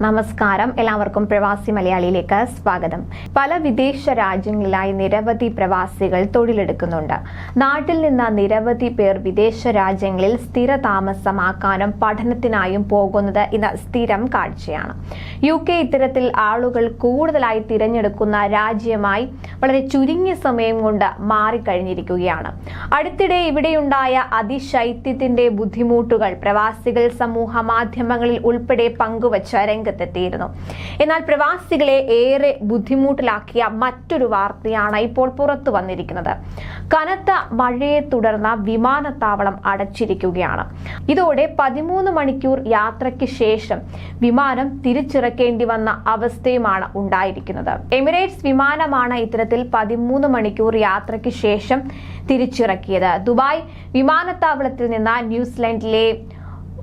നമസ്കാരം. എല്ലാവർക്കും പ്രവാസി മലയാളിയിലേക്ക് സ്വാഗതം. പല വിദേശ രാജ്യങ്ങളിലായി നിരവധി പ്രവാസികൾ തൊഴിലെടുക്കുന്നുണ്ട്. നാട്ടിൽ നിന്ന് നിരവധി പേർ വിദേശ രാജ്യങ്ങളിൽ സ്ഥിര താമസമാക്കാനും പഠനത്തിനായും പോകുന്നത് ഇന്ന് സ്ഥിരം കാഴ്ചയാണ്. യു കെ ഇത്തരത്തിൽ ആളുകൾ കൂടുതലായി തിരഞ്ഞെടുക്കുന്ന രാജ്യമായി വളരെ ചുരുങ്ങിയ സമയം കൊണ്ട് മാറിക്കഴിഞ്ഞിരിക്കുകയാണ്. അടുത്തിടെ ഇവിടെയുണ്ടായ അതിശൈത്യത്തിന്റെ ബുദ്ധിമുട്ടുകൾ പ്രവാസികൾ സമൂഹ മാധ്യമങ്ങളിൽ ഉൾപ്പെടെ പങ്കുവച്ച രംഗത്തെത്തിയിരുന്നു. എന്നാൽ പ്രവാസികളെ ഏറെ ബുദ്ധിമുട്ടിലാക്കിയ മറ്റൊരു വാർത്തയാണ് ഇപ്പോൾ പുറത്തു വന്നിരിക്കുന്നത്. കനത്ത മഴയെ തുടർന്ന് വിമാനത്താവളം അടച്ചിരിക്കുകയാണ്. ഇതോടെ പതിമൂന്ന് മണിക്കൂർ യാത്രയ്ക്ക് ശേഷം വിമാനം തിരിച്ചിറക്കേണ്ടി വന്ന അവസ്ഥയുമാണ് ഉണ്ടായിരിക്കുന്നത്. എമിറേറ്റ്സ് വിമാനമാണ് ഇത്തരത്തിൽ പതിമൂന്ന് മണിക്കൂർ യാത്രയ്ക്ക് ശേഷം തിരിച്ചിറക്കിയത്. ദുബായ് വിമാനത്താവളത്തിൽ നിന്ന് ന്യൂസിലൻഡിലെ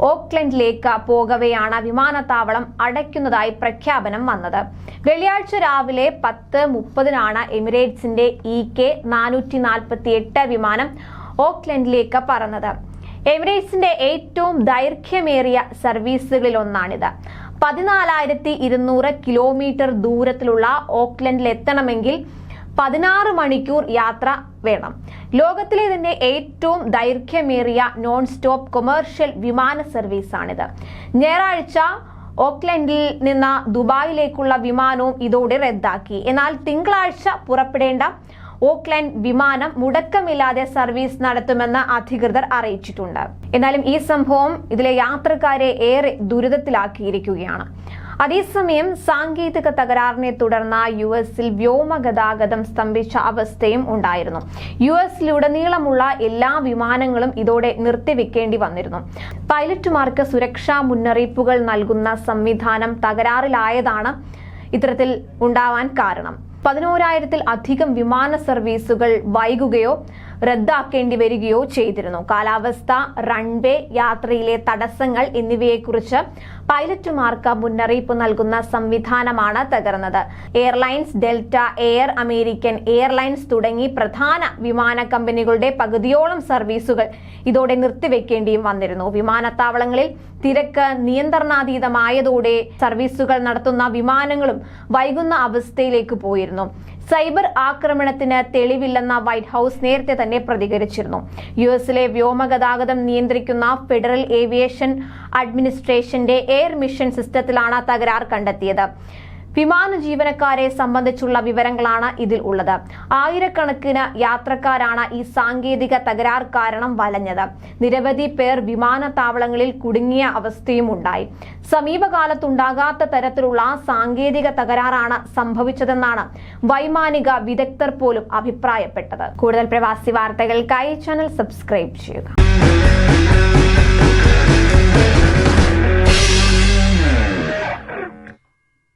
ഓക്ലൻഡിലേക്ക് പോകവെയാണ് വിമാനത്താവളം അടയ്ക്കുന്നതായി പ്രഖ്യാപനം വന്നത്. വെള്ളിയാഴ്ച രാവിലെ പത്ത് മുപ്പതിനാണ് എമിറേറ്റ്സിന്റെ ഇ കെ നാനൂറ്റി നാൽപ്പത്തി എട്ട് വിമാനം ഓക്ലൻഡിലേക്ക് പറന്നത്. എമിറേറ്റ്സിന്റെ ഏറ്റവും ദൈർഘ്യമേറിയ സർവീസുകളിൽ ഒന്നാണിത് പതിനാലായിരത്തി ഇരുന്നൂറ് കിലോമീറ്റർ ദൂരത്തിലുള്ള ഓക്ലൻഡിൽ എത്തണമെങ്കിൽ പതിനാറ് മണിക്കൂർ യാത്ര വേണം. ലോകത്തിലെ തന്നെ ഏറ്റവും ദൈർഘ്യമേറിയ നോൺ സ്റ്റോപ്പ് കൊമേഴ്ഷ്യൽ വിമാന സർവീസാണിത്. ഞായറാഴ്ച ഓക്ലൻഡിൽ നിന്ന് ദുബായിലേക്കുള്ള വിമാനവും ഇതോടെ റദ്ദാക്കി. എന്നാൽ തിങ്കളാഴ്ച പുറപ്പെടേണ്ട ഓക്ലൻഡ് വിമാനം മുടക്കമില്ലാതെ സർവീസ് നടത്തുമെന്ന് അധികൃതർ അറിയിച്ചിട്ടുണ്ട്. എന്നാലും ഈ സംഭവം ഇതിലെ യാത്രക്കാരെ ഏറെ ദുരിതത്തിലാക്കിയിരിക്കുകയാണ്. അതേസമയം സാങ്കേതിക തകരാറിനെ തുടർന്ന് യു എസിൽ വ്യോമഗതാഗതം സ്തംഭിച്ച അവസ്ഥയും ഉണ്ടായിരുന്നു. യു എസിലുടനീളമുള്ള എല്ലാ വിമാനങ്ങളും ഇതോടെ നിർത്തിവെക്കേണ്ടി വന്നിരുന്നു. പൈലറ്റുമാർക്ക് സുരക്ഷാ മുന്നറിയിപ്പുകൾ നൽകുന്ന സംവിധാനം തകരാറിലായതാണ് ഇത്തരത്തിൽ ഉണ്ടാവാൻ കാരണം. പതിനോരായിരത്തിൽ അധികം വിമാന സർവീസുകൾ വൈകുകയോ റദ്ദാക്കേണ്ടി വരികയോ ചെയ്തിരുന്നു. കാലാവസ്ഥ റൺവേ യാത്രയിലെ തടസ്സങ്ങൾ എന്നിവയെക്കുറിച്ച് പൈലറ്റുമാർക്ക് മുന്നറിയിപ്പ് നൽകുന്ന സംവിധാനമാണ് തകർന്നത്. Airlines Delta air American airlines തുടങ്ങി പ്രധാന വിമാന കമ്പനികളുടെ പകുതിയോളം സർവീസുകൾ ഇതോടെ നിർത്തിവെക്കേണ്ടിയും വന്നിരുന്നു. വിമാനത്താവളങ്ങളിൽ തിരക്ക് നിയന്ത്രണാതീതമായതോടെ സർവീസുകൾ നടത്തുന്ന വിമാനങ്ങളും വൈകുന്ന അവസ്ഥയിലേക്ക് പോയിരുന്നു. സൈബർ ആക്രമണത്തിന് തെളിവില്ലെന്ന വൈറ്റ് ഹൌസ് നേരത്തെ തന്നെ പ്രതികരിച്ചിരുന്നു. യു എസിലെ വ്യോമഗതാഗതം നിയന്ത്രിക്കുന്ന ഫെഡറൽ ഏവിയേഷൻ അഡ്മിനിസ്ട്രേഷന്റെ എയർ മിഷൻ സിസ്റ്റത്തിലാണ് തകരാർ കണ്ടെത്തിയത്. വിമാന ജീവനക്കാരെ സംബന്ധിച്ചുള്ള വിവരങ്ങളാണ് ഇതിൽ ഉള്ളത്. ആയിരക്കണക്കിന് യാത്രക്കാരാണ് ഈ സാങ്കേതിക തകരാർ കാരണം വലഞ്ഞത്. നിരവധി പേർ വിമാനത്താവളങ്ങളിൽ കുടുങ്ങിയ അവസ്ഥയും ഉണ്ടായി. സമീപകാലത്തുണ്ടാകാത്ത തരത്തിലുള്ള സാങ്കേതിക തകരാറാണ് സംഭവിച്ചതെന്നാണ് വൈമാനിക വിദഗ്ധർ പോലും അഭിപ്രായപ്പെട്ടത്. കൂടുതൽ പ്രവാസി വാർത്തകൾക്കായി ചാനൽ സബ്സ്ക്രൈബ് ചെയ്യുക.